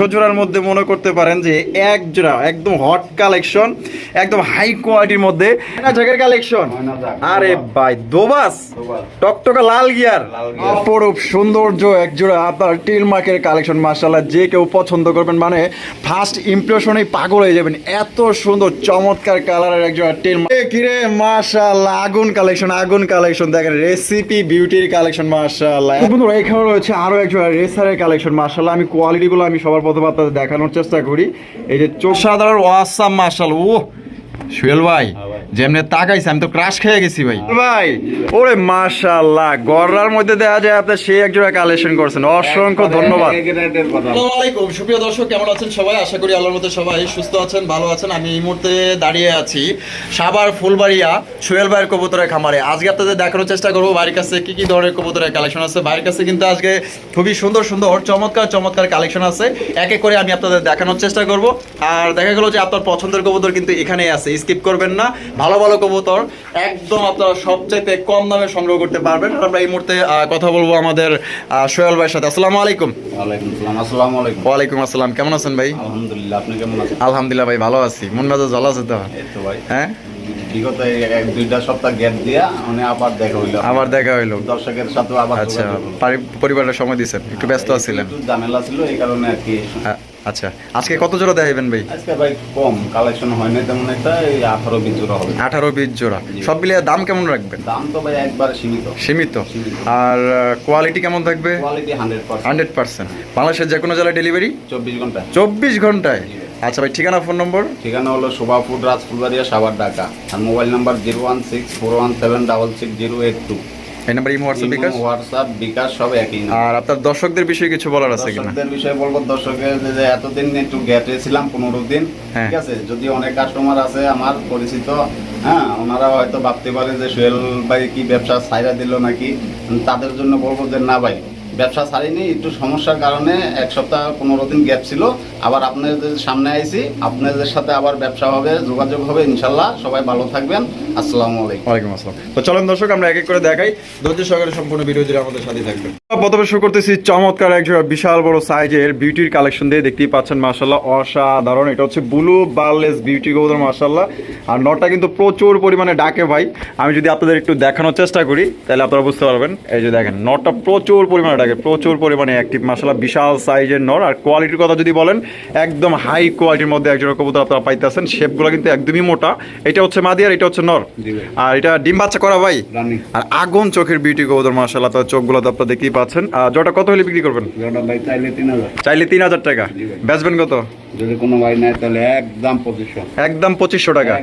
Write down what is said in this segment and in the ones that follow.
একশো জোড়ার মধ্যে মনে করতে পারেন যে এক জোড়া একদম হট কালেকশন একদম হাই কোয়ালিটির মধ্যে। জায়গার কালেকশন আরে ভাই দোবাস। টকটকা লাল গিয়ার অপরূপ সৌন্দর্য এক জোড়া আপনার টিল মার্কের কালেকশন মার্শাল্লাহ যে কেউ পছন্দ করবেন মানে ফার্স্ট ইমপ্রেশনেই পাগল হয়ে যাবেন। এত সুন্দর চমৎকার কালারের এক জোড়া টিল কিরে মার্শাল্লাহ আগুন কালেকশন আগুন কালেকশন দেখেন রেসিপি বিউটির কালেকশন মার্শাল্লাহ বন্ধুরা এখানে রয়েছে আরও এক জোড়া রেসারের কালেকশন মার্শাল্লাহ আমি কোয়ালিটিগুলো আমি সবার আপনাদের দেখানোর চেষ্টা করি। এই যে চোখ সাধারণ ওয়াসাম মার্শাল ও সুয়েল ভাই। যেমনি তাকাইছে আমি তো ক্রাশ খেয়ে গেছি ভাই। ভাই ওরে মাশাআল্লাহ গড়ার মধ্যে দেখা যায় আপনি সেই এক জোড়া কালেকশন করছেন। অসংখ্য ধন্যবাদ। আসসালামু আলাইকুম সুপ্রিয় দর্শক কেমন আছেন সবাই? আশা করি আল্লাহর মধ্যে সবাই সুস্থ আছেন ভালো আছেন। আমি এই মুহূর্তে দাঁড়িয়ে আছি সাভার ফুলবাড়িয়া সোহেল ভাইয়ের কবুতরের খামারে। আজকে আপনাদের দেখানোর চেষ্টা করব বাড়ির কাছে কি কি ধরনের কবুতরের কালেকশন আছে। বাড়ির কাছে কিন্তু আজকে খুবই সুন্দর সুন্দর চমৎকার চমৎকার কালেকশন আছে। এক এক করে আমি আপনাদের দেখানোর চেষ্টা করব। আর দেখা গেল যে আপনার পছন্দের কবুতর কিন্তু এখানেই আছে স্কিপ করবেন না। ভালো ভালো কবুতর একদম আপনারা সবচাইতে কম দামে সংগ্রহ করতে পারবেন। আমরা এই মুহূর্তে কথা বলব আমাদের সোহেল ভাইয়ের সাথে। আসসালামু আলাইকুম। ওয়ালাইকুম আসসালাম। আসসালামু আলাইকুম। ওয়ালাইকুম আসসালাম। কেমন আছেন ভাই? আলহামদুলিল্লাহ আপনি কেমন আছেন? আলহামদুলিল্লাহ ভাই ভালো আছি। মন মেজাজ ভালো আছে তো? ভাই। হ্যাঁ? বিগত এই এক দুইটা সপ্তাহ গ্যাপ দিয়া মানে আবার দেখা হইল। আবার দেখা হইল। দর্শকের সাথে আবার আচ্ছা যোগাযোগ হলো। পারি- পরিবারের সময় দিয়েছেন। একটু ব্যস্ত আছিলেন। একটু ঝামেলা ছিল এই কারণে আর কি। আ- আচ্ছা আজকে কত জোড়া দেখাবেন ভাই? আজকে ভাই কম কালেকশন হয় না তেমন একটা এই আঠারো বিশ জোড়া হবে। আঠারো বিশ জোড়া। সব মিলিয়ে দাম কেমন রাখবেন? দাম তো ভাই একবার সীমিত। সীমিত। আর কোয়ালিটি কেমন থাকবে? Quality hundred percent hundred percent বাংলাদেশের যে কোনো জেলায় ডেলিভারি চব্বিশ ঘণ্টা চব্বিশ ঘন্টায়। আচ্ছা ভাই ঠিকানা ফোন নম্বর ঠিকানা হলো শোভাপুর রাজফুলবাড়িয়া সাবার ঢাকা। আর mobile number zero one six four one seven double six zero eight two. এই number imo WhatsApp bKash? WhatsApp bKash সব একই। আর আপনার দর্শকদের বিষয়ে কিছু বলার আছে কিনা? দর্শকদের বিষয়ে বলব দর্শকের যে- এতদিন একটু গ্যাপে ছিলাম পনেরো দিন হ্যাঁ। ঠিক আছে? যদি অনেক কাস্টমার আছে আমার পরিচিত হ্যাঁ ওনারা হয়তো ভাবতে পারে যে সোহেল ভাই কি ব্যবসা ছাইরা দিল নাকি? তাদের জন্য বলব যে না ভাই ব্যবসা ছাড়িনি, একটু সমস্যার কারণে এক সপ্তাহ পনেরো দিন গ্যাপ ছিল। আবার আপনাদের সামনে আইছি, আপনাদের সাথে আবার ব্যবসা হবে, যোগাযোগ হবে, ইনশাল্লাহ। সবাই ভালো থাকবেন। আসসালামু আলাইকুম। ওয়ালাইকুম আসসালাম। তো চলেন দর্শক, আমরা এক এক করে দেখাই। ধৈর্য সহকারে সম্পূর্ণ ভিডিও জুড়ে আমাদের সাথে থাকবেন। প্রথমে শুরু করতেছি চমৎকার এক জোড়া বিশাল বড় সাইজের বিউটির কালেকশন দিয়ে দেখতেই পাচ্ছেন মার্শাল্লাহ অসাধারণ। এটা হচ্ছে ব্লু বার্লেস বিউটি কবুতর মার্শাল্লাহ আর নটটা কিন্তু প্রচুর পরিমাণে ডাকে ভাই। আমি যদি আপনাদের একটু দেখানোর চেষ্টা করি, তাহলে আপনারা বুঝতে পারবেন। এই যে দেখেন নটটা প্রচুর পরিমাণে ডাকে প্রচুর পরিমাণে অ্যাক্টিভ মার্শাল্লাহ বিশাল সাইজের নর। আর কোয়ালিটির কথা যদি বলেন একদম হাই কোয়ালিটির মধ্যে একজোড়া কবুতর আপনারা পাইতেছেন। শেপগুলো কিন্তু একদমই মোটা। এটা হচ্ছে মাদি আর এটা হচ্ছে নর। আর এটা ডিম বাচ্চা করা ভাই। আর আগুন চোখের বিউটি কবুতর মার্শাল্লাহ তার চোখগুলো তো আপনারা দেখতেই পাচ্ছেন। আর জটা কত হলে বিক্রি করবেন? চাইলে তিন হাজার। টাকা। বেচবেন কত? যদি কোনো ভাই নেয় তাহলে একদম পজিশন একদম পঁচিশশো টাকা।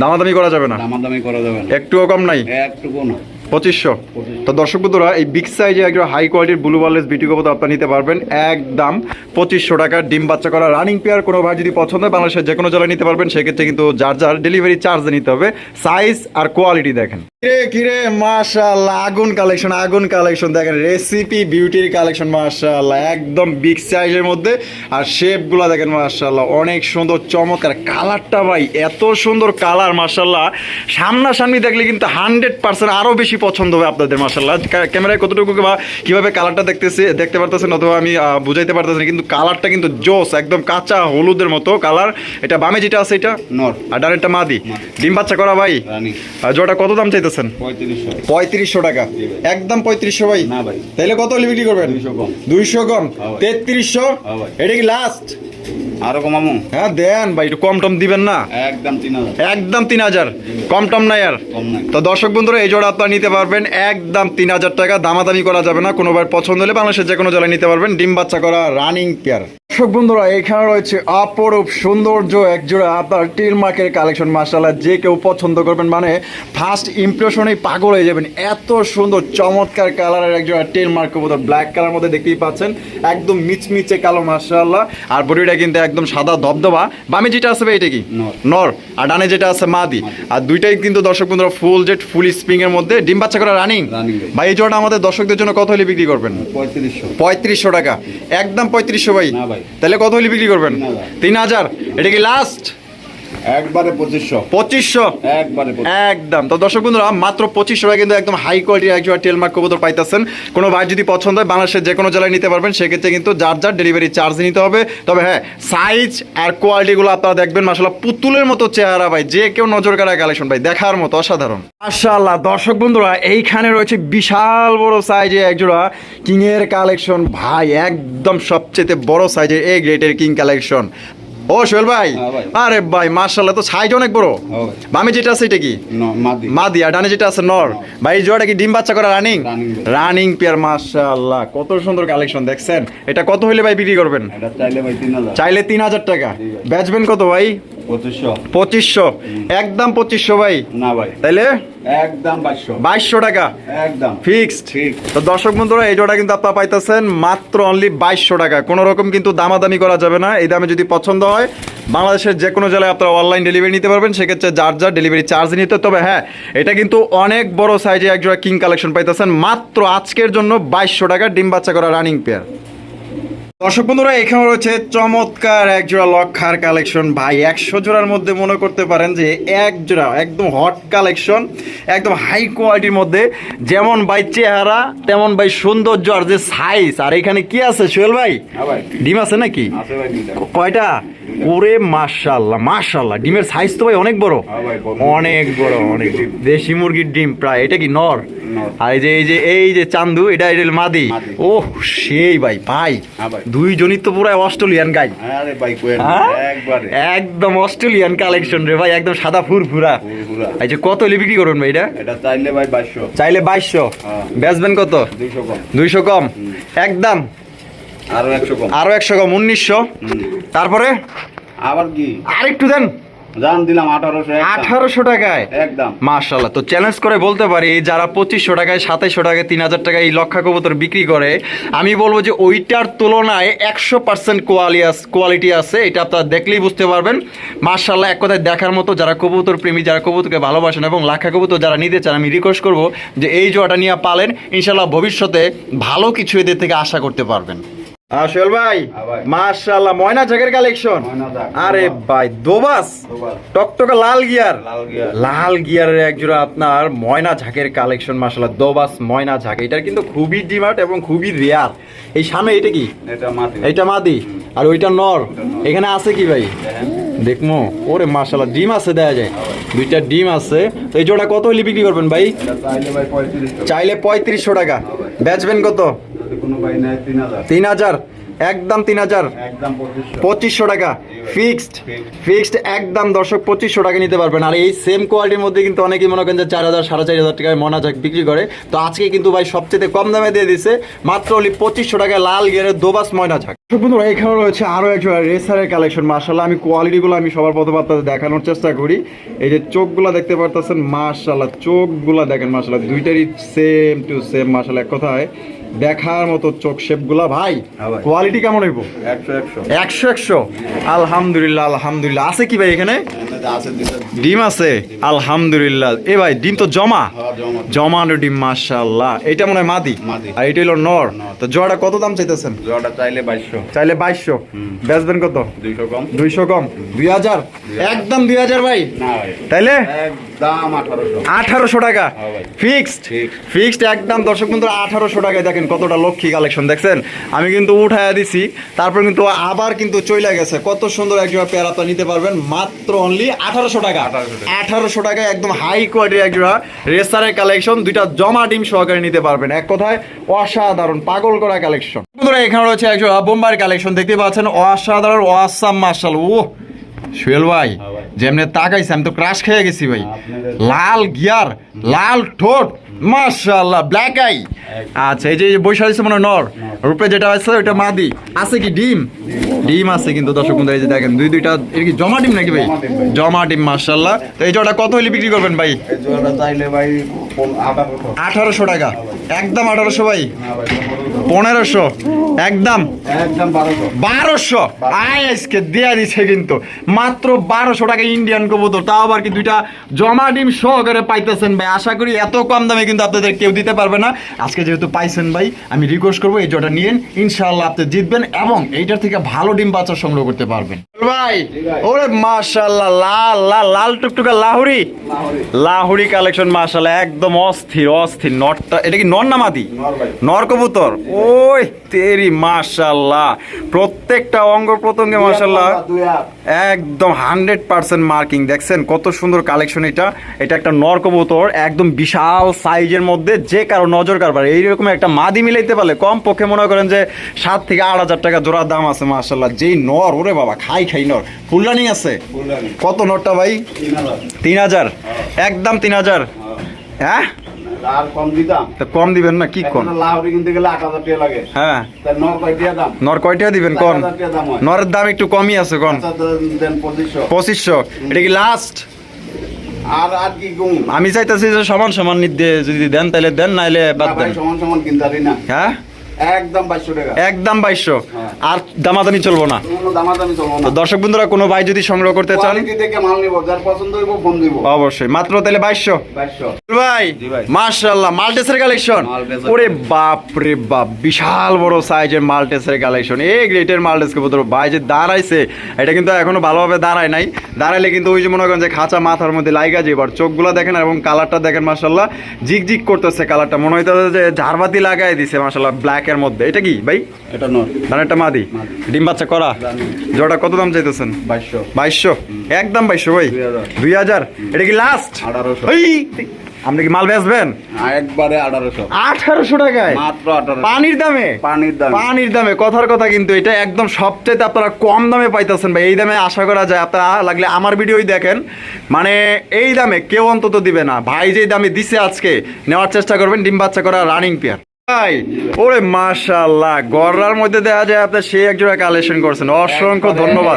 দামাদামি করা যাবে না। দামাদামি করা যাবে না। একটুও কম নাই? একটুকু না। পঁচিশশো। তো দর্শক বন্ধুরা, এই বিগ সাইজে একজন হাই কোয়ালিটির ব্লু ওয়ারলেস বিটি কবুতর আপনারা নিতে পারবেন। একদম পঁচিশশো টাকার ডিম বাচ্চা করা রানিং পেয়ার কোনো ভাই যদি পছন্দ হয়, বাংলাদেশের যে কোনো জেলায় নিতে পারবেন। সেক্ষেত্রে কিন্তু যার যার ডেলিভারি চার্জ নিতে হবে। সাইজ আর কোয়ালিটি দেখেন। কিরে কিরে মাশাআল্লাহ আগুন কালেকশন আগুন কালেকশন দেখেন রেসিপি বিউটির কালেকশন মাশাআল্লাহ একদম বিগ সাইজের মধ্যে। আর শেপগুলো দেখেন মাশাআল্লাহ অনেক সুন্দর চমৎকার। কালারটা ভাই এত সুন্দর কালার মাশাআল্লাহ। সামনাসামনি দেখলে কিন্তু হান্ড্রেড পার্সেন্ট আরও বেশি পছন্দ হবে আপনাদের মাশাআল্লাহ। ক্যামেরায় কতটুকু বা কীভাবে কালারটা দেখতেছে দেখতে পারতেছেন অথবা আমি বুঝাইতে পারতেছি না, কিন্তু কালারটা কিন্তু জোস একদম কাঁচা হলুদের মতো কালার এটা বামে যেটা আছে এটা? নর। আর ডানেরটা মাদি। ডিম বাচ্চা করা ভাই? আর জোটা কত দাম চাইতেছেন পঁয়ত্রিশশো। টাকা। একদম পঁয়ত্রিশশো ভাই? তাহলে কত হলে বিক্রি করবেন? দুইশো কম। হ্যাঁ। তেত্রিশশো? হ্যাঁ এটা কি লাস্ট আরও কমামু? হ্যাঁ দেন ভাই একটু কম টম দিবেন না? একদম তিন হাজার। একদম তিন হাজার। কম টম নাই আর। তো দর্শক বন্ধুরা এই জোড়া আপনারা নিতে পারবেন একদম তিন হাজার টাকা। দামাদামি করা যাবে না। কোনোবার পছন্দ হলে বাংলাদেশের যে কোনো জেলায় নিতে পারবেন। ডিম বাচ্চা করা রানিং পেয়ার। দর্শক বন্ধুরা এখানে রয়েছে অপরূপ সৌন্দর্য একজোড়া আপনার টিল মার্কের কালেকশন মাসাল্লাহ যে কেউ পছন্দ করবেন মানে ফার্স্ট ইমপ্রেশনেই পাগল হয়ে যাবেন। এত সুন্দর চমৎকার কালারের এক জোড়া টিল মার্ক কবুতর ব্ল্যাক কালার মধ্যে দেখতেই পাচ্ছেন। একদম মিচমিচে কালো মাসাল্লাহ আর বডিটা কিন্তু একদম সাদা ধবধবা। বামে যেটা আছে এটা কি? নর। আর ডানে যেটা আছে মাদি। আর দুইটাই কিন্তু দর্শক বন্ধুরা ফুল জেট ফুল স্প্রিং এর মধ্যে। ডিম বাচ্চা করা রানিং। ভাই এই জোড়াটা আমাদের দর্শকদের জন্য কত হলে বিক্রি করবেন? পঁয়ত্রিশশো। পঁয়ত্রিশশো টাকা। একদম পঁয়ত্রিশশো ভাই। না ভাই। তাহলে কত হলে বিক্রি করবেন তিন হাজার। এটা কি লাস্ট একবারে পঁচিশশো। পঁচিশশো? একবারে একদম। তো দর্শক বন্ধুরা মাত্র পঁচিশশো টাকা কিন্তু একদম হাই কোয়ালিটির একজোড়া টেলমার্ক কবুতর পাইতেছেন। কোনো ভাই যদি পছন্দ হয় বাংলাদেশের যে কোনো জেলায় নিতে পারবেন। সেক্ষেত্রে কিন্তু যার যার ডেলিভারি চার্জ নিতে হবে। তবে হ্যাঁ সাইজ আর কোয়ালিটিগুলো আপনারা দেখবেন মাসাল্লাহ পুতুলের মতো চেহারা ভাই। যে কেউ নজর কাড়া কালেকশন ভাই দেখার মতো অসাধারণ। মাশাআল্লাহ দর্শক বন্ধুরা এইখানে রয়েছে বিশাল বড় সাইজে একজোড়া কিং এর কালেকশন ভাই একদম সবচেয়ে বড় সাইজের এ গ্রেটের কিং কালেকশন ও সোহেল ভাই? হ্যাঁ আরে ভাই মার্শাল্লাহ তো সাইজ অনেক বড়। হ্যাঁ বামে যেটা আছে এটা কি? মাদি। আর ডানে যেটা আছে নর। ভাই এই জোড়াটা কি ডিম বাচ্চা করা রানিং রানিং পেয়ার মাশাআল্লাহ কত সুন্দর কালেকশন দেখছেন? এটা কত হইলে ভাই বিক্রি করবেন? চাইলে তিন হাজার। টাকা। বেচবেন কত ভাই? পঁচিশশো। একদম পঁচিশশো ভাই? না ভাই। তাইলে? একদম বাইশশো। বাইশশো টাকা? একদম। ফিক্সড? তো দর্শক বন্ধুরা এই জোড়া কিন্তু আপনারা পাইতেছেন মাত্র অনলি বাইশশো টাকা। কোনো রকম কিন্তু দামাদামি করা যাবে না। এই দামে যদি পছন্দ হয় বাংলাদেশের যে কোনো জেলায় আপনারা অনলাইন ডেলিভারি নিতে পারবেন। সেক্ষেত্রে যার যার ডেলিভারি চার্জ নিতে। তবে হ্যাঁ এটা কিন্তু অনেক বড় সাইজে এক জোড়া কিং কালেকশন পাইতেছেন। মাত্র আজকের জন্য বাইশশো টাকা ডিম বাচ্চা করা রানিং পেয়ার দর্শক বন্ধুরা এখানে রয়েছে চমৎকার এক জোড়া লক্ষার কালেকশন। ভাই একশো জোড়ার মধ্যে মনে করতে পারেন যে এক জোড়া একদম হট কালেকশন একদম হাই কোয়ালিটির মধ্যে। যেমন ভাই চেহারা তেমন ভাই সৌন্দর্য আর যে সাইজ আর এখানে কি আছে সোহেল ভাই? হ্যাঁ ডিম আছে নাকি? কয়টা? ওরে মাশাল্লাহ মাশাল্লাহ ডিমের সাইজ তো ভাই অনেক বড়। হ্যাঁ। অনেক বড় অনেক দেশি মুরগির ডিম প্রায় এটা কি নর। আর এই যে এই যে এই যে চান্দু এটা এটা মাদি। ও সেই ভাই ভাই। হ্যাঁ দুইজনই তো পুরো অস্ট্রেলিয়ান গাই হ্যাঁ? একদম অস্ট্রেলিয়ান কালেকশন রে ভাই একদম সাদা ফুরফুরা। এই যে কত হলে বিক্রি করবেন ভাই এটা? চাইলে ভাই বাইশশো। চাইলে বাইশশো। বেচবেন কত? দুইশো কম। দুইশো কম। একদম। আরও একশো কম। আরও একশো কম উনিশশো। তারপরে? আবার কি? আরেকটু দেন। জান দিলাম আঠারোশো আঠারোশো টাকায়? একদম। মার্শাল্লাহ তো চ্যালেঞ্জ করে বলতে পারি যারা পঁচিশশো টাকায় সাতাইশশো টাকায় তিন হাজার টাকায় এই লক্ষা কবুতর বিক্রি করে আমি বলব যে ওইটার তুলনায় একশো পার্সেন্ট কোয়ালিটি আছে এটা আপনারা দেখলেই বুঝতে পারবেন। মার্শাল্লাহ এক কথায় দেখার মতো যারা কবুতর প্রেমী যারা কবুতরকে ভালোবাসেন এবং লাক্ষা কবুতর যারা নিতে চান আমি রিকোয়েস্ট করব যে এই জোয়াটা নিয়ে পালেন ইনশাল্লাহ ভবিষ্যতে ভালো কিছু এদের থেকে আশা করতে পারবেন। আসল ভাই হ্যাঁ ভাই। মার্শাল্লাহ ময়না জাগের কালেকশন আরে ভাই দোবাস। টকটকা লাল গিয়ার। লাল গিয়ার। লাল গিয়ারের একজোড়া আপনার ময়না ঝাঁকের কালেকশন মাসাল্লাহ দোবাস ময়না ঝাঁক। এটার কিন্তু খুবই ডিমার্ট এবং খুবই রেয়ার এই সামনে এটা কি? এটা মাদি। আর ওইটা নর। এখানে আছে কি ভাই? দেখমো ওরে মাসাল্লাহ ডিম আছে দেয়া যায়। দুইটা ডিম আছে। তো এই জোড়া কত হলে বিক্রি করবেন ভাই? চাইলে পঁয়ত্রিশশো। টাকা। বেচবেন কত? কোনো ভাই নেয় তিন হাজার। তিন হাজার? একদম তিন হাজার? একদম পঁচিশশো। টাকা। ফিক্সড। ফিক্সড একদম দর্শক পঁচিশশো টাকা নিতে পারবেন। আর এই সেম কোয়ালিটির মধ্যে কিন্তু অনেকেই মনে করেন যে চার হাজার সাড়ে চার হাজার টাকায় মনা যাক বিক্রি করে। তো আজকে কিন্তু ভাই সবচেয়ে কম দামে দিয়ে দিছে। মাত্র অনলি পঁচিশশো টাকায় লাল গিয়ারের দোবাস ময়না ঝাক বন্ধুরা এখানে রয়েছে আরও একজন রেসারের কালেকশন। মার্শাল্লাহ আমি কোয়ালিটিগুলো আমি সবার প্রথম আপনাদের দেখানোর চেষ্টা করি। এই যে চোখগুলো দেখতে পারতেছেন মার্শাল্লাহ চোখগুলো দেখেন মার্শাল্লাহ দুইটারই সেম টু সেম মার্শাল্লাহ এক কথায়। দেখার মতো চোখ শেপগুলা ভাই ভাই। কোয়ালিটি কেমন হইব? একশো একশো। আলহামদুলিল্লাহ আলহামদুলিল্লাহ। আছে কি ভাই এখানে? ডিম আছে? আলহামদুলিল্লাহ। এ ভাই ডিম তো জমা? হ্যাঁ, জমানো ডিম মাশাআল্লাহ। এটা মনে হয় মাদি। আর এটা হলো নর। তো জোড়াটা কত দাম চাইতেছেন? জোয়াটা চাইলে বাইশশো। চাইলে বাইশশো। বেচবেন কত? দুইশো কম। দুইশো কম। দুই হাজার? একদম দুই হাজার ভাই? তাইলে? আঠারোশো। আঠারোশো টাকা। হ্যাঁ ফিক্সড। ফিক্সড একদম। দর্শক বন্ধুরা আঠারোশো টাকায় দেখেন কতটা লক্ষ্মী কালেকশন দেখছেন? আমি কিন্তু উঠাইয়া দিছি তারপর কিন্তু আবার কিন্তু চইলা গেছে। কত সুন্দর একজোড়া পেয়ার নিতে পারবেন মাত্র অনলি আঠারোশো টাকা। 1800 টাকা। আঠারোশো টাকায় একদম হাই কোয়ালিটির একজোড়া রেসারের কালেকশন দুইটা জমা ডিম সহকারে নিতে পারবেন। এক কথায় অসাধারণ পাগল করা কালেকশন বন্ধুরা এখানে রয়েছে একজোড়া বোম্বার কালেকশন দেখতে পাচ্ছেন? অসাধারণ অসাম মার্শাল ও সুয়েল ভাই হ্যাঁ ভাই। যেমনি তাকাইছি আমি তো ক্রাশ খেয়ে গেছি ভাই। লাল গিয়ার লাল ঠোঁট মাশাআল্লাহ ব্ল্যাক আই আচ্ছা এই যে বৈশাখ আছে মনে নর। রূপে যেটা আছে ওইটা মাদি। আছে কি ডিম? ডিম। আছে কিন্তু দর্শক বন্ধু এই যে দেখেন দুই দুইটা এর কি জমা ডিম নাকি ভাই? জমা ডিম মাশাআল্লাহ। তো এই জোড়া কত হলে বিক্রি করবেন ভাই? এই জোয়াটা চাইলে ভাই পন- আঠারোশো। আঠারোশো টাকা। একদম আঠারোশো ভাই। না ভাই পনেরোশো। একদম। একদম বারোশো। বারোশো। আইএসকে দেয়া দিছে কিন্তু। মাত্র বারোশো টাকা ইন্ডিয়ান কবুতর। তাও আবার কি দুইটা জমা ডিম সহকারে পাইতেছেন ভাই? আশা করি এত কম দামে কিন্তু আপনাদের কেউ দিতে পারবে না। আজকে যেহেতু পাইছেন ভাই আমি রিকোয়েস্ট করব এই জটা নিয়েন। ইনশাল্লাহ আপনি জিতবেন এবং এইটার থেকে ভালো ডিম বাচ্চা সংগ্রহ করতে পারবেন। ভাই ওরে লাল লাল লাল টুকটুকা লাহুরি লাহুরি কালেকশন একদম অস্থির অস্থির। নটটা এটা কি নর না মাদি? নর কবুতর? ওই তেরি প্রত্যেকটা অঙ্গ প্রত্যঙ্গে মাশাআল্লাহ। একদম হান্ড্রেড পার্সেন্ট মার্কিং দেখছেন? কত সুন্দর কালেকশন এটা। এটা একটা নর কবুতর একদম বিশাল সাইজের মধ্যে যে কারও নজর কারবার। এইরকম একটা মাদি মিলাইতে পারলে কম পক্ষে মনে করেন যে সাত থেকে আট হাজার টাকা জোড়ার দাম আছে মাশাল্লাহ যেই নর ওরে বাবা খাই। খাই নর। ফুল রানিং আছে? কত নরটা ভাই? তিন হাজার। একদম তিন হাজার? হ্যাঁ। কম তা কম দিবেন না কি কোন? হ্যাঁ। নর কয়টা দিবেন কোন? হয়। নরের দাম একটু কমই আছে কোন? আচ্ছা, পঁচিশশো। পঁচিশশো। এটা কি লাস্ট আর আর কি আমি চাইতেছি যে সমান সমান নিতে যদি দেন তাহলে দেন নাইলে বাদ দেন। সমান সমান কিনতে না। হ্যাঁ? একদম বাইশশো টাকা। একদম বাইশশো। হ্যাঁ। আর দামাদামি চলবো না। কোনো দামাদামি চলবো তো দর্শক বন্ধুরা কোনো ভাই যদি সংগ্রহ করতে চান? কোয়ালিটি মাল নিবো যার পছন্দ হইব ফোন দিব। অবশ্যই। মাত্র তাহলে ভাই মাল্টেসের কালেকশন। ওরে বাপ রে বাপ বিশাল বড় সাইজের মাল্টেসের কালেকশন। এই গ্রেটের মাল্টেস ভাই যে দাঁড়াইছে এটা কিন্তু এখনও ভালোভাবে দাঁড়ায় নাই। দাঁড়াইলে কিন্তু ওই যে মনে করেন যে খাঁচা মাথার মধ্যে লাইগা যে এবার চোখগুলো দেখেন এবং কালারটা দেখেন মার্শাল্লাহ জিগজিগ করতেছে কালারটা। মনে হইতেছে যে ঝাড়বাতি লাগাই দিছে মার্শাল্লাহ ব্ল্যাকের মধ্যে। এটা কি ভাই? এটা নর। ধানেরটা মাদি। ডিম বাচ্চা করা? জোড়া কত দাম চাইতেছেন? বাইশশো। বাইশশো? একদম বাইশশো ভাই? দুই হাজার। এটা কি লাস্ট আঠারোশো। আপনি কি মাল বেচবেন? একবারে আঠারোশো। আঠারোশো টাকায়? মাত্র আঠারোশো। পানির দামে? পানির দাম। পানির দামে। কথার কথা কিন্তু এটা একদম সবচেয়ে আপনারা কম দামে পাইতেছেন ভাই। এই দামে আশা করা যায় আপনারা লাগলে আমার ভিডিওই দেখেন। মানে এই দামে কেউ অন্তত দিবে না। ভাই যে দামে দিছে আজকে নেওয়ার চেষ্টা করবেন। ডিম বাচ্চা করা রানিং পেয়ার ভাই ওরে মাশাআল্লাহ গড়ার মধ্যে দেখা যায় আপনি সেই একজোড়া কালেকশন করছেন। অসংখ্য ধন্যবাদ।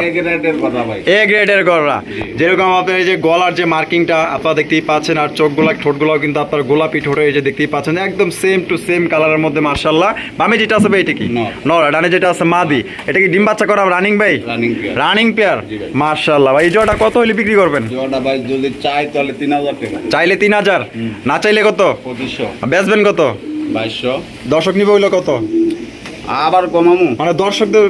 এ গ্রেডের গড়া যেরকম আপনার এই যে গলার যে মার্কিংটা আপনারা দেখতেই পাচ্ছেন আর চোখগুলা ঠোঁটগুলো কিন্তু আপনার গোলাপি ঠোঁটে এই যে দেখতেই পাচ্ছেন একদম সেম টু সেম কালারের মধ্যে মার্শাল্লাহ বামে যেটা আছে ভাই এটা কি? নর। ডানে যেটা আছে মাদি। এটা কি ডিম বাচ্চা করা রানিং ভাই? রানিং পেয়ার জি ভাই। এই জোড়াটা কত হলে বিক্রি করবেন? ভাই যদি চাই তাহলে তিন হাজার টাকা। চাইলে তিন হাজার। না চাইলে কত? বেচবেন কত? বাইশশো। দর্শক নিবে হইল কত? আবার কমামু। মানে দর্শকদের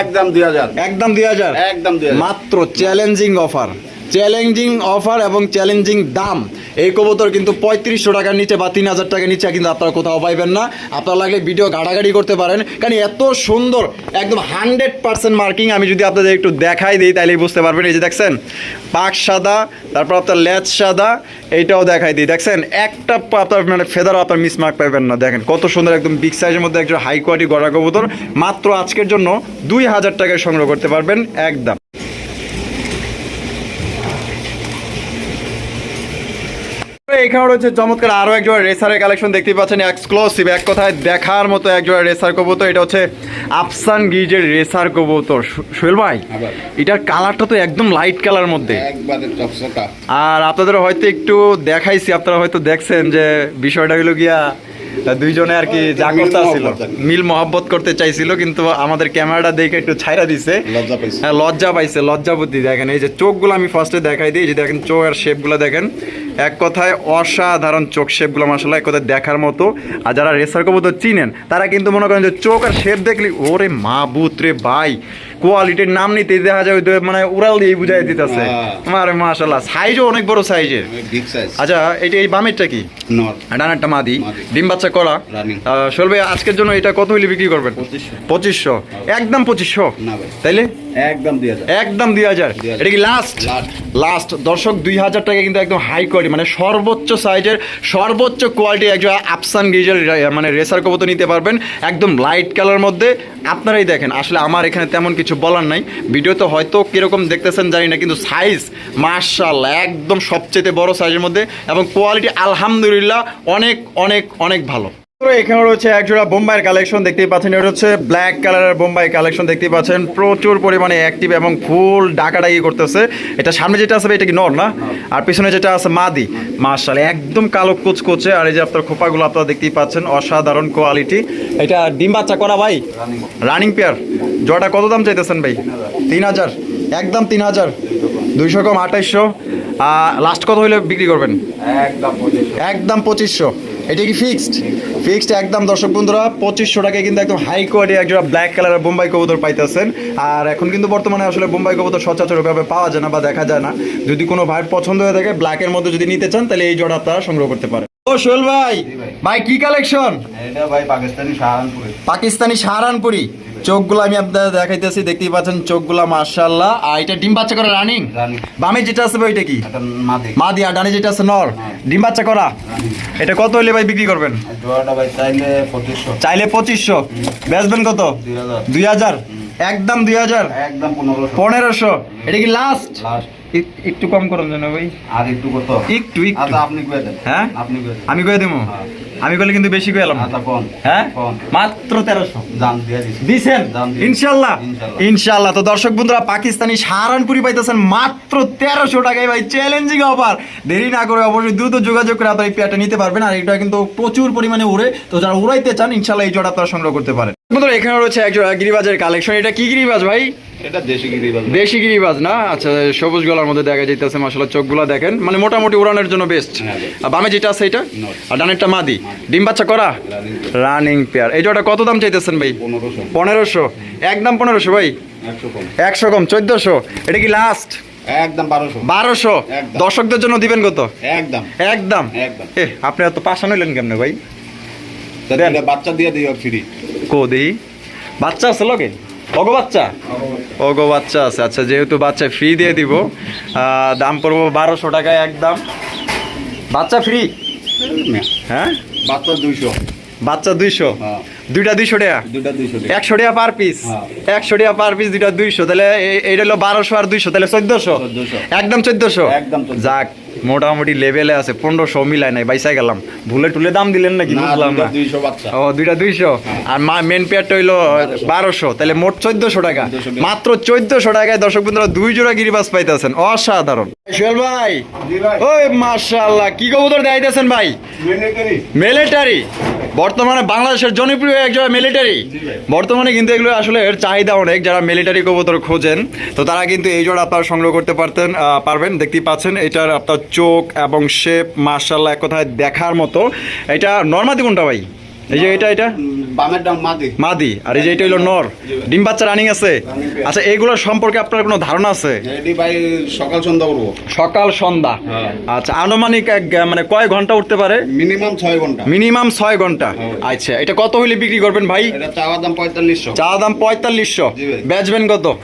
একদম দুই হাজার। একদম দুই হাজার? একদম দুই হাজার। মাত্র চ্যালেঞ্জিং অফার চ্যালেঞ্জিং অফার এবং চ্যালেঞ্জিং দাম। এই কবুতর কিন্তু পঁয়ত্রিশশো টাকার নিচে বা তিন হাজার টাকার নিচে কিন্তু আপনারা কোথাও পাইবেন না। আপনারা লাগলে ভিডিও গাড়াগাড়ি করতে পারেন। কারণ এত সুন্দর, একদম হান্ড্রেড পার্সেন্ট মার্কিং আমি যদি আপনাদের একটু দেখাই দিই তাহলেই বুঝতে পারবেন। এই যে দেখছেন, পাক সাদা, তারপর আপনার লেজ সাদা, এইটাও দেখাই দিই। দেখছেন, একটা আপনার মানে ফেদারও আপনার মিস মার্ক পাইবেন না। দেখেন, কত সুন্দর একদম বিগ সাইজের মধ্যে একজন হাই কোয়ালিটি গড়া কবুতর। মাত্র আজকের জন্য দুই হাজার টাকায় সংগ্রহ করতে পারবেন, একদম। এখানে রয়েছে চমৎকার আরও এক জোড়া রেসারের কালেকশন দেখতে পাচ্ছেন এক্সক্লুসিভ এক কথায় দেখার মতো এক জোড়া রেসার কবুতর। এটা হচ্ছে আফসান গিজের রেসার কবুতর। সোহেল ভাই এটার কালারটা তো একদম লাইট কালার মধ্যে। আর আপনাদের হয়তো একটু দেখাইছি আপনারা হয়তো দেখছেন যে বিষয়টা হলো গিয়া দুইজনে আর কি জাগ্রতা আর কি। মিল মহব্বত করতে চাইছিল কিন্তু আমাদের ক্যামেরাটা দেখে একটু ছাইরা দিছে। লজ্জা হ্যাঁ লজ্জা পাইছে লজ্জা বুদ্ধি। দেখেন এই যে চোখগুলো আমি ফার্স্টে দেখাই দিই যে দেখেন চোখের শেপগুলো দেখেন। এক কথায় অসাধারণ চোখ শেপগুলো মাসাল্লাহ এক কথায় দেখার মতো। আর যারা রেসার কবুতর চিনেন তারা কিন্তু মনে করেন যে চোখ আর শেপ দেখলি ওরে মা বুত রে ভাই কোয়ালিটির নাম নিতেই দেখা যায় মানে উড়াল দিয়ে বুঝাই দিতেছে। হ্যাঁ। আরে মাশাল্লাহ সাইজও অনেক বড় সাইজের আচ্ছা এটা এই বামেরটা কি? ডানারটা মাদি। ডিম বাচ্চা করা। ভাই আজকের জন্য এটা কত হইলে বিক্রি করবেন? পঁচিশশো। পঁচিশশো। একদম পঁচিশশো? তাইলে? একদম দুই হাজার। একদম দুই হাজার। এটা কি লাস্ট লাস্ট দর্শক দুই হাজার টাকা কিন্তু একদম হাই কোয়ালিটি মানে সর্বোচ্চ সাইজের সর্বোচ্চ কোয়ালিটি একজন আফসান গিজের মানে রেসার কবুতর নিতে পারবেন। একদম লাইট কালার মধ্যে। আপনারাই দেখেন, আসলে আমার এখানে তেমন কিছু বলার নাই। ভিডিও তো হয়তো কীরকম দেখতেছেন জানি না, কিন্তু সাইজ মার্শাল একদম সবচেয়ে বড় সাইজের মধ্যে এবং কোয়ালিটি আলহামদুলিল্লাহ অনেক অনেক অনেক ভালো। এখানে রয়েছে একজোড়া বোম্বাইয়ের কালেকশন দেখতেই পাচ্ছেন। এটা হচ্ছে ব্ল্যাক কালারের বোম্বাই কালেকশন দেখতেই পাচ্ছেন। প্রচুর পরিমাণে অ্যাক্টিভ এবং ফুল ডাকাডাকি করতেছে। এটা সামনে যেটা আছে এটা কি নর না? আর পিছনে যেটা আছে মাদি। মার্শাল একদম কালো কুচকুচে। আর এই যে আপনার খোপাগুলো আপনারা দেখতেই পাচ্ছেন অসাধারণ কোয়ালিটি এটা ডিম বাচ্চা করা ভাই? রানিং পেয়ার জোড়াটা কত দাম চাইতেছেন ভাই? তিন হাজার। একদম তিন হাজার। দুইশো কম আঠাইশশো। লাস্ট কত হইলে বিক্রি করবেন? একদম একদম পঁচিশশো। এটা কি ফিক্সড ফিক্সড একদম দর্শক বন্ধুরা পঁচিশশো টাকায় কিন্তু একদম হাই কোয়ালিটি একজোড়া ব্ল্যাক কালারের বোম্বাই কবুতর পাইতেছেন। আর এখন কিন্তু বর্তমানে আসলে বোম্বাই কবুতর সচরাচরভাবে পাওয়া যায় না বা দেখা যায় না। যদি কোনো ভাই পছন্দ হয়ে থাকে ব্ল্যাকের মধ্যে যদি নিতে চান তাহলে এই জোড়া আপনারা সংগ্রহ করতে পারেন ও সোহেল ভাই ভাই কি কালেকশন এটা ভাই পাকিস্তানি সাহারানপুরি। পাকিস্তানি সাহারানপুরি। চোখগুলো আমি আপনাদের দেখাইতেছি দেখতেই পাচ্ছেন চোখগুলো মার্শাল্লাহ আর এটা ডিম বাচ্চা করা রানিং? বামে যেটা আছে ওইটা কি? মাদি। মাদি আর ডানে যেটা আছে নর। ডিম বাচ্চা করা? এটা কত হলে ভাই বিক্রি করবেন? চাইলে পঁচিশশো। বেচবেন কত? দুই হাজার। একদম দুই হাজার? একদম পনেরোশো। এটা কি লাস্ট একটু কম করুন যেন ভাই। আর একটু কত? একটু একটু। আচ্ছা আপনি হ্যাঁ? আপনি আমি কয়ে দেবো হ্যাঁ। আমি কইলে কিন্তু বেশি এলাম আচ্ছা হ্যাঁ? মাত্র তেরোশো। দিচ্ছেন দিছেন? ইনশাল্লাহ। ইনশাল্লাহ। তো দর্শক বন্ধুরা পাকিস্তানি সাহারানপুরি পাইতেছেন মাত্র তেরোশো টাকায় ভাই। চ্যালেঞ্জিং অফার দেরি না করে অবশ্যই দ্রুত যোগাযোগ করে আপনার এই পেয়ারটা নিতে পারবেন। আর এটা কিন্তু প্রচুর পরিমাণে উড়ে। তো যারা উড়াইতে চান ইনশাল্লাহ এই জোড়া আপনারা সংগ্রহ করতে পারেন। বন্ধুরা এখানে রয়েছে এক জোড়া গিরিবাজের কালেকশন এটা কি গিরিবাজ ভাই? এটা দেশি গিরি বলবে দেশি গিরিবাজ না? আচ্ছা সবুজ গলার মধ্যে দেখা যাইতেছে মাসাল্লাহ চোখগুলো দেখেন। মানে মোটামুটি উড়ানোর জন্য বেস্ট হ্যাঁ, আর বামে যেটা আছে এটা? আর ডানেরটা মাদি। ডিম বাচ্চা করা? রানিং পেয়ার এই জোড়া কত দাম চাইতেছেন ভাই? পনেরোশো। একদম পনেরোশো ভাই? একশো কম। চোদ্দশো। এটা কি লাস্ট একদম বারোশো। বারোশো। দর্শকদের জন্য দিবেন কত? একদম। একদম। একদম। আপনি এত পাশান হইলেন কেমনে ভাই। এটা বাচ্চা দিয়ে দিও ফ্রি কো দেই। বাচ্চা আছে লগে? অগো বাচ্চা? অগো বাচ্চা আছে। আচ্ছা যেহেতু বাচ্চা ফ্রি দিয়ে দিব দাম পড়ব বারোশো টাকায় একদম বাচ্চা ফ্রি হ্যাঁ? বাচ্চা দুইশো। বাচ্চা দুইশো? হ্যাঁ। দুইটা দুইশো টাকা? একশো টাকা পার পিস হ্যাঁ। একশো টাকা পার পিস দুইটা দুইশো। তাহলে এ- এইটা হলো বারোশো আর দুইশো। তাহলে চোদ্দশো? একদম চোদ্দশো? একদম যাক। মোটামুটি লেভেলে আছে পনেরোশো মিলাই নাই বাইসাই গেলাম। ভুলে টুলে দাম দিলেন নাকি? না বুঝলাম না। ও দুইটা দুইশো? আর মা মেন পেয়ারটা হইল বারোশো। তাহলে মোট চোদ্দশো টাকা। মাত্র চোদ্দশো টাকায় দর্শক বন্ধুরা দুই জোড়া গিরিবাস পাইতেছেন। অসাধারণ। সোহেল ভাই ওই মাশাআল্লাহ কি কবুতর দেখাইতেছেন ভাই? মিলিটারি মিলিটারি বর্তমানে বাংলাদেশের জনপ্রিয় একজন মিলিটারি বর্তমানে কিন্তু এগুলো আসলে এর চাহিদা অনেক যারা মিলিটারি কবুতর খোঁজেন। তো তারা কিন্তু এই জোড়া আপনারা সংগ্রহ করতে পারতেন পারবেন দেখতেই পাচ্ছেন। এটার আপনার চোখ এবং শেপ মার্শাল্লাহ এক কথায় দেখার মতো। এটা নর্মাদি কোনটা ভাই? এই যে এটা এটা? বামের ডান মাদি। মাদি। আর এই যে এটা হলো নর। ডিম বাচ্চা রানিং আছে? আচ্ছা এইগুলোর সম্পর্কে আপনার কোনো ধারণা আছে? এটি ভাই সকাল সন্ধ্যা করব সকাল সন্ধ্যা। হ্যাঁ। আচ্ছা আনুমানিক এক- মানে কয় ঘণ্টা উঠতে পারে? মিনিমাম ছয় ঘণ্টা। মিনিমাম ছয় ঘণ্টা। হ্যাঁ। আচ্ছা এটা কত হইলে বিক্রি করবেন ভাই? এটা চাওয়া দাম পঁয়তাল্লিশশো। চা দাম পঁয়তাল্লিশশো। বেচবেন কত?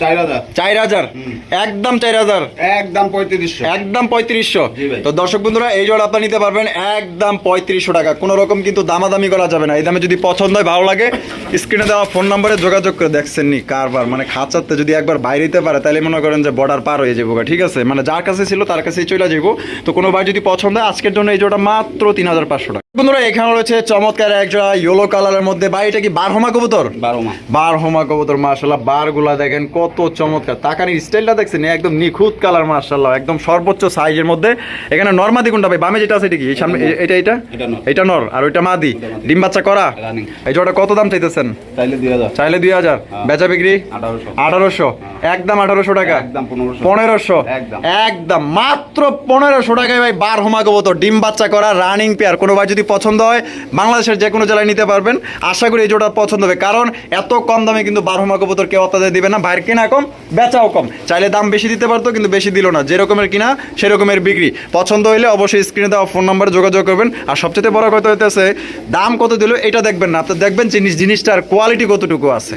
চার হাজার। চার হাজার? হুম। একদম চার হাজার? একদম পঁয়ত্রিশশো। একদম পঁয়ত্রিশশো? তো দর্শক বন্ধুরা এই জোড়া আপনি নিতে পারবেন একদম পঁয়ত্রিশশো টাকা। কোনো রকম কিন্তু দামাদামি করা যাবে না। এই দামে যদি পছন্দ হয় ভালো লাগে স্ক্রিনে দেওয়া ফোন নম্বরে যোগাযোগ করে দেখছেন নি কারবার। মানে খাঁচাতে যদি একবার বাইরে দিতে পারে তাহলে মনে করেন যে বর্ডার পার হয়ে যাব ঠিক আছে? মানে যার কাছে ছিল তার কাছেই চলে যাব। তো কোনো ভাই যদি পছন্দ হয় আজকের জন্য এই জোড়া মাত্র তিন হাজার পাঁচশো টাকা। বন্ধুরা এখানে রয়েছে চমৎকার এক জোড়া ইয়েলো কালারের মধ্যে। ভাই এটা কি বারহমা কবুতর? বারো মাস বার হোমা কবুতর মার্শাল্লাহ বারগুলা দেখেন কত চমৎকার। তাকানির স্টাইলটা দেখছেন একদম নিখুঁত কালার মার্শাল্লাহ একদম সর্বোচ্চ সাইজের মধ্যে। এখানে নর্মাদি কোনটা ভাই বামে যেটা আছে এটা কি? সামনে এটা এটা এটা? নর। এটা নর আর ওইটা মাদি। ডিম বাচ্চা করা? এই জোড়া কত দাম চাইতেছেন? চাইলে দুই হাজার। হ্যাঁ। বেচা বিক্রি? আঠারোশো। আঠারোশো। একদম আঠারোশো টাকা। একদম পনেরোশো। একদম। একদম। মাত্র পনেরোশো টাকায় ভাই বার হোমা কবুতর ডিম বাচ্চা করা রানিং পেয়ার কোনো ভাই যদি পছন্দ হয় বাংলাদেশের যে কোনো জেলায় নিতে পারবেন। আশা করি এই জোড়া পছন্দ হবে। কারণ এত কম দামে কিন্তু বার হোমা কবুতর কেউ আপনাদের দিবে না। বাইরের কেনা কম, বেচাও কম। চাইলে দাম বেশি দিতে পারতো, কিন্তু বেশি দিল না। যেরকমের কিনা, সেরকমের বিক্রি। পছন্দ হইলে অবশ্যই স্ক্রিনে দেওয়া ফোন নাম্বারে যোগাযোগ করবেন। আর সবচেয়ে বড় কথা হইতেছে, দাম কত দিল, এটা দেখবেন না। আপনি দেখবেন জিনিস জিনিসটার কোয়ালিটি কতটুকু আছে।